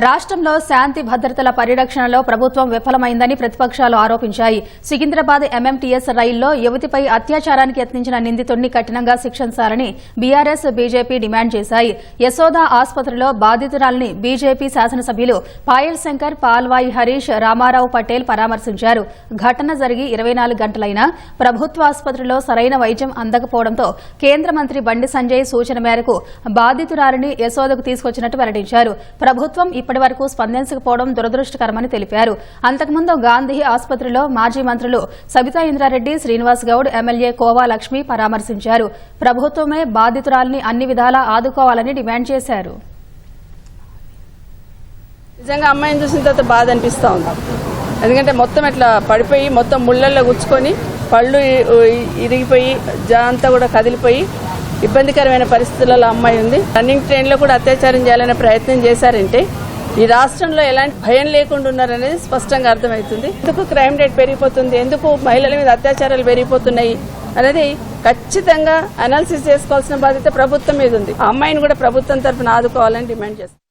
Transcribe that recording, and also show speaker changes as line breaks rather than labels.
రాష్ట్రంలో శాంతి భద్రతల పరిరక్షణలో ప్రభుత్వం విఫలమైందని ప్రతిపక్షాలు ఆరోపించాయి. సికింద్రాబాద్ ఎంఎంటీఎస్ రైల్లో యువతిపై అత్యాచారానికి యత్నించిన నిందితుడిని కఠినంగా శిక్షించాలని బీఆర్ఎస్ బీజేపీ డిమాండ్ చేశాయి. యశోద ఆసుపత్రిలో బాధితురాలిని బీజేపీ శాసనసభ్యులు పాయల్ శంకర్ పాల్వాయి హరీష్ రామారావు పటేల్ పరామర్శించారు. ఘటన జరిగి ఇరవై నాలుగు గంటలైనా ప్రభుత్వ ఆసుపత్రిలో సరైన వైద్యం అందకపోవడంతో కేంద్ర మంత్రి బండి సంజయ్ సూచన మేరకు బాధితురాలిని యశోదకు తీసుకొచ్చినట్టు వెల్లడించారు. ప్రభుత్వం ఇప్పటి వరకు స్పందించకపోవడం దురదృష్టకరమని తెలిపారు. అంతకుముందు గాంధీ ఆసుపత్రిలో మాజీ మంత్రులు సబితా ఇంద్రారెడ్డి శ్రీనివాస్ గౌడ్ ఎమ్మెల్యే కోవా లక్ష్మి పరామర్శించారు. ప్రభుత్వమే బాధితురాల్ని అన్ని విధాలా ఆదుకోవాలని డిమాండ్ చేశారు.
నిజంగా అమ్మాయిని చూసిన తర్వాత బాధ అనిపిస్తూ ఉంది. ఎందుకంటే మొత్తం ఇట్లా పడిపోయి మొత్తం ముళ్ళల్లో గుచ్చుకొని పళ్ళు ఇరిగిపోయి అంతా కూడా కదిలిపోయి ఇబ్బందికరమైన పరిస్థితులలో అమ్మాయి ఉంది. రన్నింగ్ ట్రైన్లో కూడా అత్యాచారం చేయాలనే ప్రయత్నం చేశారంటే ఈ రాష్ట్రంలో ఎలాంటి భయం లేకుండా ఉన్నారనేది స్పష్టంగా అర్థమవుతుంది. ఎందుకు క్రైమ్ రేట్ పెరిగిపోతుంది? ఎందుకు మహిళల మీద అత్యాచారాలు పెరిగిపోతున్నాయి? అనేది ఖచ్చితంగా అనాలిసిస్ చేసుకోవాల్సిన బాధ్యత ప్రభుత్వం మీద ఉంది. ఆ అమ్మాయిని కూడా ప్రభుత్వం తరఫున ఆదుకోవాలని డిమాండ్ చేస్తుంది.